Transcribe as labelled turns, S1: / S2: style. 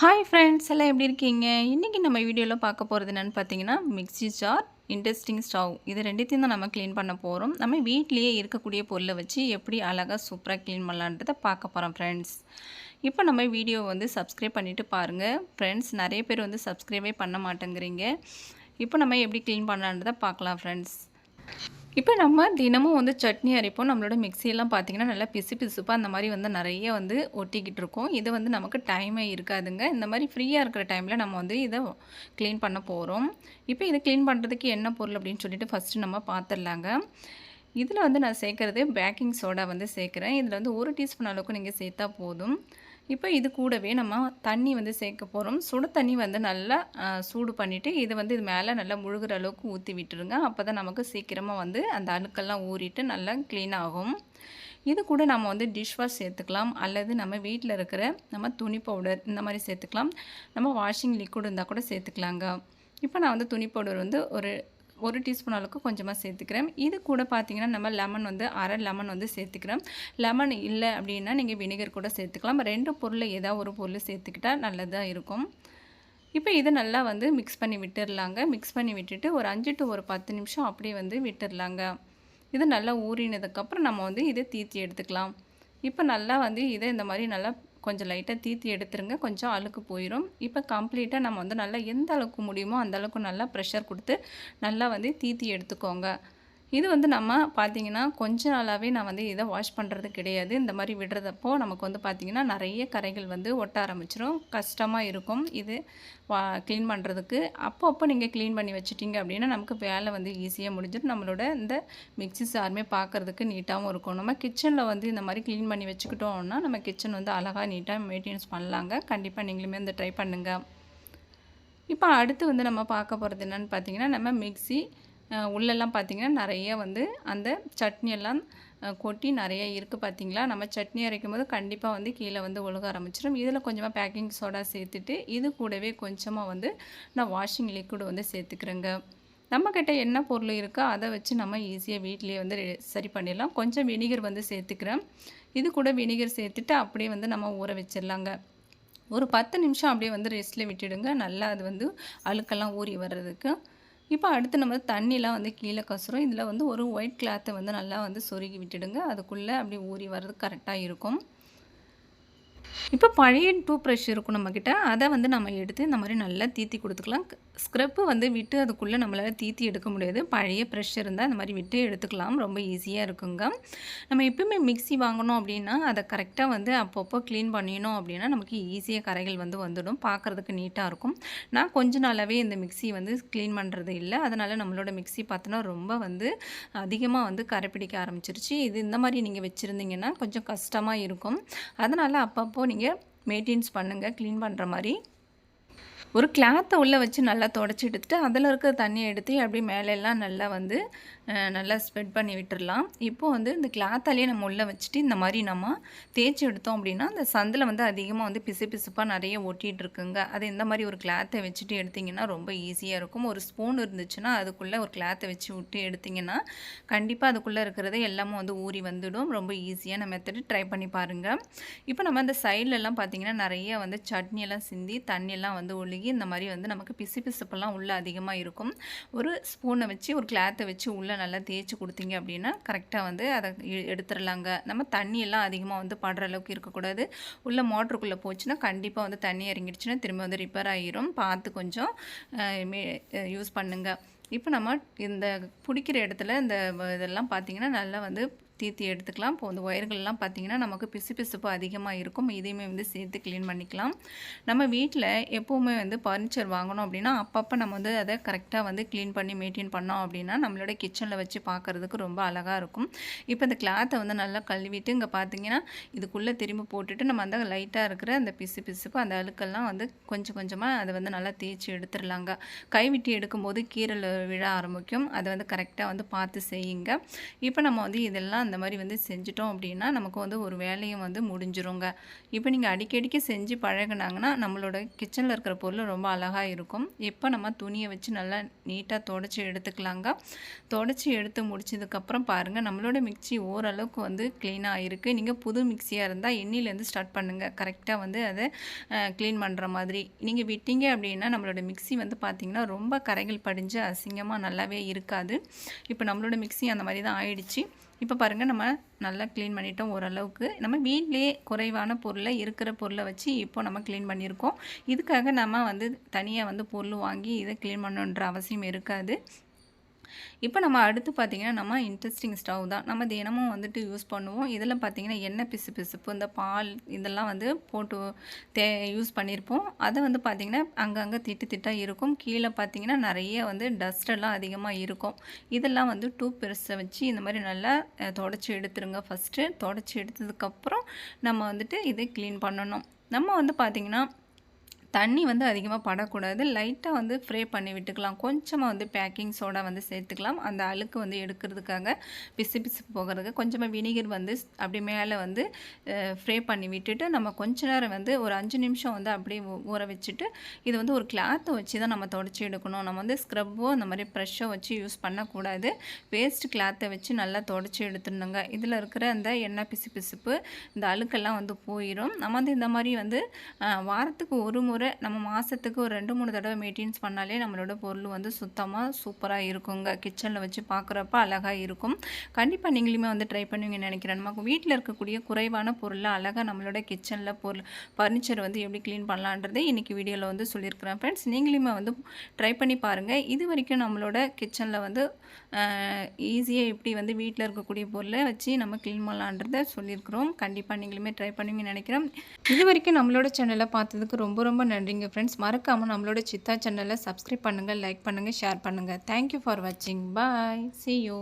S1: Hi friends எல்லாம் எப்படி இருக்கீங்க? இன்றைக்கி நம்ம வீடியோவில் பார்க்க போகிறது என்னென்னு பார்த்தீங்கன்னா மிக்ஸி ஜார் இன்ட்ரெஸ்டிங் ஸ்டவ் இது ரெண்டுத்தையும் தான் நம்ம க்ளீன் பண்ண போகிறோம் நம்ம வீட்லேயே இருக்கக்கூடிய பொருளை வச்சு எப்படி அழகாக சூப்பராக க்ளீன் பண்ணலான்றதை பார்க்க போகிறோம் ஃப்ரெண்ட்ஸ் இப்போ நம்ம வீடியோ வந்து சப்ஸ்கிரைப் பண்ணிவிட்டு பாருங்கள் ஃப்ரெண்ட்ஸ் நிறைய பேர் வந்து சப்ஸ்கிரைபே பண்ண மாட்டேங்கிறீங்க. இப்போ நம்ம எப்படி க்ளீன் பண்ணலான்றதை பார்க்கலாம் ஃப்ரெண்ட்ஸ் இப்போ நம்ம தினமும் வந்து சட்னி அரைப்போம். நம்மளோட மிக்சியெல்லாம் பார்த்திங்கன்னா நல்லா பிசு பிசுப்பாக அந்த மாதிரி வந்து நிறைய வந்து ஒட்டிக்கிட்டு இருக்கோம். இது வந்து நமக்கு டைமே இருக்காதுங்க. இந்த மாதிரி ஃப்ரீயாக இருக்கிற டைமில் நம்ம வந்து இதை க்ளீன் பண்ண போகிறோம் இப்போ இதை க்ளீன் பண்ணுறதுக்கு என்ன பொருள் அப்படின்னு சொல்லிட்டு ஃபஸ்ட்டு நம்ம பார்த்துடலாங்க இதில் வந்து நான் சேர்க்குறது பேக்கிங் சோடா வந்து சேர்க்குறேன். இதில் வந்து ஒரு டீஸ்பூன் அளவுக்கு நீங்கள் சேர்த்தா போதும். இப்போ இது கூடவே நம்ம தண்ணி வந்து சேர்க்க போகிறோம் சுடு தண்ணி வந்து நல்லா சூடு பண்ணிவிட்டு இது வந்து இது மேலே நல்லா முழுகிற அளவுக்கு ஊற்றி விட்டுருங்க. அப்போ தான் நமக்கு சீக்கிரமாக வந்து அந்த அணுக்கெல்லாம் ஊறிட்டு நல்லா க்ளீன் ஆகும். இது கூட நம்ம வந்து டிஷ் வாஷ் சேர்த்துக்கலாம். அல்லது நம்ம வீட்டில் இருக்கிற நம்ம துணி பவுடர் இந்த மாதிரி சேர்த்துக்கலாம். நம்ம வாஷிங் லிக்விட் இருந்தால் கூட சேர்த்துக்கலாங்க. இப்போ நான் வந்து துணி பவுடர் வந்து ஒரு ஒரு டீஸ்பூன் அளவுக்கு கொஞ்சமாக சேர்த்துக்கிறேன். இது கூட பார்த்தீங்கன்னா நம்ம லெமன் வந்து அரை லெமன் வந்து சேர்த்துக்கிறேன் லெமன் இல்லை அப்படின்னா நீங்கள் வினிகர் கூட சேர்த்துக்கலாம். ரெண்டு பொருளில் ஏதாவது ஒரு பொருள் சேர்த்துக்கிட்டால் நல்லதாக இருக்கும். இப்போ இதை நல்லா வந்து மிக்ஸ் பண்ணி விட்டுடலாங்க மிக்ஸ் பண்ணி விட்டுட்டு ஒரு அஞ்சு டு ஒரு பத்து நிமிஷம் அப்படியே வந்து விட்டுடலாங்க இது நல்லா ஊறினதுக்கப்புறம் நம்ம வந்து இதை தீர்த்தி எடுத்துக்கலாம். இப்போ நல்லா வந்து இதை இந்த மாதிரி நல்லா கொஞ்சம் லைட்டாக தீத்தி எடுத்துருங்க. கொஞ்சம் அழுக்கு போயிடும் இப்போ கம்ப்ளீட்டாக நம்ம வந்து நல்லா எந்த அளவுக்கு முடியுமோ அந்த அளவுக்கு நல்லா ப்ரெஷர் கொடுத்து நல்லா வந்து தீத்தி எடுத்துக்கோங்க. இது வந்து நம்ம பார்த்திங்கன்னா கொஞ்ச நாளாகவே நான் வந்து இதை வாஷ் பண்ணுறது கிடையாது. இந்த மாதிரி விடுறதப்போ நமக்கு வந்து பார்த்திங்கன்னா நிறைய கரைகள் வந்து ஒட்ட ஆரம்பிச்சிடும் கஷ்டமாக இருக்கும் இது வா க்ளீன் பண்ணுறதுக்கு அப்போ அப்போ நீங்கள் க்ளீன் பண்ணி வச்சுட்டிங்க அப்படின்னா நமக்கு வேலை வந்து ஈஸியாக முடிஞ்சிடும் நம்மளோட இந்த மிக்சி சாருமே பார்க்குறதுக்கு நீட்டாகவும் இருக்கும். நம்ம கிச்சனில் வந்து இந்த மாதிரி க்ளீன் பண்ணி வச்சுக்கிட்டோம்னா நம்ம கிச்சன் வந்து அழகாக நீட்டாக மெயின்டைன்ஸ் பண்ணலாங்க. கண்டிப்பாக நீங்களுமே வந்து ட்ரை பண்ணுங்கள் இப்போ அடுத்து வந்து நம்ம பார்க்க போகிறது என்னென்னு பார்த்தீங்கன்னா நம்ம மிக்சி உள்ளெல்லாம் பார்த்திங்கன்னா நிறைய வந்து அந்த சட்னியெல்லாம் கொட்டி நிறைய இருக்குது பார்த்திங்களா நம்ம சட்னி அரைக்கும் போது கண்டிப்பாக வந்து கீழே வந்து ஒழுக ஆரம்பிச்சிடும் இதில் கொஞ்சமாக பேக்கிங் சோடா சேர்த்துட்டு இது கூடவே கொஞ்சமாக வந்து நான் வாஷிங் லிக்விட் வந்து சேர்த்துக்கிறேங்க. நம்மக்கிட்ட என்ன பொருள் இருக்கோ அதை வச்சு நம்ம ஈஸியாக வீட்லேயே வந்து சரி பண்ணிடலாம். கொஞ்சம் வினிகர் வந்து சேர்த்துக்கிறேன். இது கூட வினிகர் சேர்த்துட்டு அப்படியே வந்து நம்ம ஊற வச்சிடலாங்க. ஒரு பத்து நிமிஷம் அப்படியே வந்து ரெஸ்ட்டில் விட்டுடுங்க. நல்லா அது வந்து அழுக்கெல்லாம் ஊறி வர்றதுக்கு. இப்போ அடுத்து நம்ம தண்ணிலாம் வந்து கீழே கசுறோம். இதில் வந்து ஒரு ஒயிட் கிளாத்தை வந்து நல்லா வந்து சொருகி விட்டுடுங்க. அதுக்குள்ளே அப்படி ஊறி வர்றது கரெக்டாக இருக்கும். இப்போ பழைய டூத் ப்ரஷ் இருக்கும் நம்மக்கிட்ட அதை வந்து நம்ம எடுத்து இந்த மாதிரி நல்லா தீத்தி கொடுத்துக்கலாம். ஸ்க்ரப்பு வந்து விட்டு அதுக்குள்ளே நம்மளால் தீத்தி எடுக்க முடியாது. பழைய ப்ரெஷ் இருந்தால் இந்த மாதிரி விட்டு எடுத்துக்கலாம். ரொம்ப ஈஸியாக இருக்குங்க. நம்ம எப்பவுமே மிக்சி வாங்கணும் அப்படின்னா அதை கரெக்டாக வந்து அப்பப்போ க்ளீன் பண்ணினோம் அப்படின்னா நமக்கு ஈஸியாக கரைகள் வந்து வந்துடும். பார்க்குறதுக்கு நீட்டாக இருக்கும். நான் கொஞ்ச நாளாகவே இந்த மிக்சி வந்து க்ளீன் பண்ணுறது இல்லை. அதனால் நம்மளோட மிக்சி பார்த்தோன்னா ரொம்ப வந்து அதிகமாக வந்து கரை பிடிக்க ஆரம்பிச்சிருச்சு. இது இந்த மாதிரி நீங்கள் வச்சுருந்தீங்கன்னா கொஞ்சம் கஷ்டமாக இருக்கும். அதனால் அப்பப்போ நீங்கள் மெயின்டெயின்ஸ் பண்ணுங்கள் க்ளீன் பண்ணுற மாதிரி. ஒரு கிளாத்தை உள்ளே வச்சு நல்லா தொடச்சி எடுத்துட்டு அதில் இருக்கிற தண்ணியை எடுத்து அப்படியே மேலெல்லாம் நல்லா வந்து நல்லா ஸ்ப்ரெட் பண்ணி விட்டுடலாம் இப்போது வந்து இந்த கிளாத்தாலேயே நம்ம உள்ளே வச்சுட்டு இந்த மாதிரி நம்ம தேய்ச்சி எடுத்தோம் அப்படின்னா அந்த சந்தில் வந்து அதிகமாக வந்து பிசு பிசுப்பாக நிறைய ஒட்டிகிட்டு இருக்குங்க. அது இந்த மாதிரி ஒரு கிளாத்தை வச்சுட்டு எடுத்திங்கன்னா ரொம்ப ஈஸியாக இருக்கும். ஒரு ஸ்பூன் இருந்துச்சுன்னா அதுக்குள்ளே ஒரு கிளாத்தை வச்சு விட்டு எடுத்திங்கன்னா கண்டிப்பாக அதுக்குள்ளே இருக்கிறது எல்லாமே வந்து ஊறி வந்துடும். ரொம்ப ஈஸியான மெத்தடு ட்ரை பண்ணி பாருங்கள் இப்போ நம்ம அந்த சைட்லலாம் பார்த்திங்கன்னா நிறைய வந்து சட்னியெல்லாம் சிந்தி தண்ணியெல்லாம் வந்து ஒழுகி இந்த மாதிரி வந்து நமக்கு பிசு பிசுப்பெல்லாம் உள்ளே அதிகமாக இருக்கும். ஒரு ஸ்பூனை வச்சு ஒரு கிளாத்தை வச்சு உள்ளே நல்லா தேய்ச்சி கொடுத்தீங்க அப்படின்னா கரெக்டாக வந்து அதை எடுத்துடலாங்க. நம்ம தண்ணியெல்லாம் அதிகமாக வந்து படுற அளவுக்கு இருக்கக்கூடாது. உள்ளே மோட்டருக்குள்ளே போச்சுன்னா கண்டிப்பாக வந்து தண்ணி இறங்கிடுச்சுன்னா திரும்ப வந்து ரிப்பேர் ஆகிரும் பார்த்து கொஞ்சம் யூஸ் பண்ணுங்கள் இப்போ நம்ம இந்த பிடிக்கிற இடத்துல இந்த இதெல்லாம் பார்த்திங்கன்னா நல்லா வந்து தீர்த்தி எடுத்துக்கலாம். இப்போ இந்த ஒயர்கள்லாம் பார்த்திங்கன்னா நமக்கு பிசு பிசுப்பு அதிகமாக இருக்கும். இதையுமே வந்து சேர்த்து க்ளீன் பண்ணிக்கலாம். நம்ம வீட்டில் எப்போவுமே வந்து ஃபர்னிச்சர் வாங்கணும் அப்படின்னா அப்பப்போ நம்ம வந்து அதை கரெக்டாக வந்து க்ளீன் பண்ணி மெயின்டைன் பண்ணோம் அப்படின்னா நம்மளோட கிச்சனில் வச்சு பார்க்குறதுக்கு ரொம்ப அழகாக இருக்கும். இப்போ இந்த கிளாத்தை வந்து நல்லா கழுவிட்டு இங்கே பார்த்தீங்கன்னா இதுக்குள்ளே திரும்பி போட்டுட்டு நம்ம அந்த லைட்டாக இருக்கிற அந்த பிசு பிசுப்பு அந்த அழுக்கெல்லாம் வந்து கொஞ்சம் கொஞ்சமாக அதை வந்து நல்லா தேய்ச்சி எடுத்துடலாங்க. கைவிட்டு எடுக்கும்போது கீரல் விழ ஆரம்பிக்கும். அதை வந்து கரெக்டாக வந்து பார்த்து செய்யுங்க. இப்போ நம்ம வந்து இதெல்லாம் அந்த மாதிரி வந்து செஞ்சுட்டோம் அப்படின்னா நமக்கு வந்து ஒரு வேலையும் வந்து முடிஞ்சிருங்க. இப்போ நீங்கள் அடிக்கடிக்கு செஞ்சு பழகுனாங்கன்னா நம்மளோட கிச்சனில் இருக்கிற பொருள் ரொம்ப அழகாக இருக்கும். இப்போ நம்ம துணியை வச்சு நல்லா நீட்டாக தொடச்சி எடுத்துக்கலாங்க. தொடச்சி எடுத்து முடிச்சதுக்கப்புறம் பாருங்கள் நம்மளோட மிக்ஸி ஓரளவுக்கு வந்து க்ளீனாக இருக்குது நீங்கள் புது மிக்ஸியாக இருந்தால் எண்ணிலேருந்து ஸ்டார்ட் பண்ணுங்கள் கரெக்டாக வந்து அதை க்ளீன் பண்ணுற மாதிரி. நீங்கள் விட்டீங்க அப்படின்னா நம்மளோட மிக்ஸி வந்து பார்த்திங்கன்னா ரொம்ப கரைகள் படிஞ்சு அசிங்கமாக நல்லாவே இருக்காது. இப்போ நம்மளோட மிக்ஸி அந்த மாதிரி தான் ஆயிடுச்சு. இப்போ பாருங்கள் நம்ம நல்லா க்ளீன் பண்ணிட்டோம் ஓரளவுக்கு. நம்ம வீட்டிலேயே குறைவான பொருளை இருக்கிற பொருளை வச்சு இப்போ நம்ம க்ளீன் பண்ணியிருக்கோம். இதுக்காக நம்ம வந்து தனியாக வந்து பொருள் வாங்கி இதை க்ளீன் பண்ணணுன்ற அவசியம் இருக்காது. இப்போ நம்ம அடுத்து பார்த்திங்கன்னா நம்ம இன்ட்ரெஸ்டிங் ஸ்டவ் தான். நம்ம தினமும் வந்துட்டு யூஸ் பண்ணுவோம். இதில் பார்த்திங்கன்னா எண்ணெய் பிசு பிசுப்பு இந்த பால் இதெல்லாம் வந்து போட்டு தே யூஸ் பண்ணியிருப்போம். அதை வந்து பார்த்திங்கன்னா அங்கங்கே திட்டு திட்டாக இருக்கும். கீழே பார்த்திங்கன்னா நிறைய வந்து டஸ்டெல்லாம் அதிகமாக இருக்கும். இதெல்லாம் வந்து டூ பெருசை வச்சு இந்த மாதிரி நல்லா தொடச்சி எடுத்துருங்க. ஃபஸ்ட்டு தொடச்சி எடுத்ததுக்கப்புறம் நம்ம வந்துட்டு இதை க்ளீன் பண்ணணும். நம்ம வந்து பார்த்திங்கன்னா தண்ணி வந்து அதிகமாக படக்கூடாது. லைட்டாக வந்து ஃப்ரே பண்ணி விட்டுக்கலாம். கொஞ்சமாக வந்து பேக்கிங் சோடா வந்து சேர்த்துக்கலாம். அந்த அழுக்கு வந்து எடுக்கிறதுக்காக பிசு பிசு போகிறதுக்கு கொஞ்சமாக வினிகர் வந்து அப்படி மேலே வந்து ஃப்ரே பண்ணி விட்டுட்டு நம்ம கொஞ்ச நேரம் வந்து ஒரு அஞ்சு நிமிஷம் வந்து அப்படியே ஊற வச்சுட்டு இது வந்து ஒரு கிளாத்தை வச்சு தான் நம்ம தொடச்சி எடுக்கணும். நம்ம வந்து ஸ்க்ரப்போ அந்த மாதிரி ப்ரெஷ்ஷோ வச்சு யூஸ் பண்ணக்கூடாது. வேஸ்ட் கிளாத்தை வச்சு நல்லா தொடச்சி எடுத்துடணுங்க. இதில் இருக்கிற அந்த எண்ணெய் பிசு பிசுப்பு இந்த அழுக்கெல்லாம் வந்து போயிடும் நம்ம வந்து இந்த மாதிரி வந்து வாரத்துக்கு ஒரு முறை முறை நம்ம மாதத்துக்கு ஒரு ரெண்டு மூணு தடவை மெயின்டெயின்ஸ் பண்ணாலே நம்மளோட பொருள் வந்து சுத்தமாக சூப்பராக இருக்குங்க. கிச்சனில் வச்சு பார்க்குறப்ப அழகாக இருக்கும். கண்டிப்பாக நீங்களுமே வந்து ட்ரை பண்ணுவீங்க நினைக்கிறேன். நமக்கு வீட்டில் இருக்கக்கூடிய குறைவான பொருளை அழகாக நம்மளோட கிச்சனில் பொருள் ஃபர்னிச்சர் வந்து எப்படி க்ளீன் பண்ணலான்றதை இன்றைக்கி வீடியோவில் வந்து சொல்லியிருக்கிறேன். ஃப்ரெண்ட்ஸ் நீங்களுமே வந்து ட்ரை பண்ணி பாருங்கள் இது வரைக்கும் நம்மளோட கிச்சனில் வந்து ஈஸியாக எப்படி வந்து வீட்டில் இருக்கக்கூடிய பொருளை வச்சு நம்ம க்ளீன் பண்ணலான்றதை சொல்லியிருக்கிறோம். கண்டிப்பாக நீங்களுமே ட்ரை பண்ணுவீங்கன்னு நினைக்கிறேன். இது வரைக்கும் நம்மளோட சேனலை பார்த்ததுக்கு ரொம்ப ரொம்ப நன்றிங்க ஃப்ரெண்ட்ஸ் மறக்காமல் நம்மளோட சித்தா சேனலை சப்ஸ்கிரைப் பண்ணுங்கள் லைக் பண்ணுங்கள் ஷேர் பண்ணுங்கள் தேங்க்யூ ஃபார் வாட்சிங் பாய் சி யூ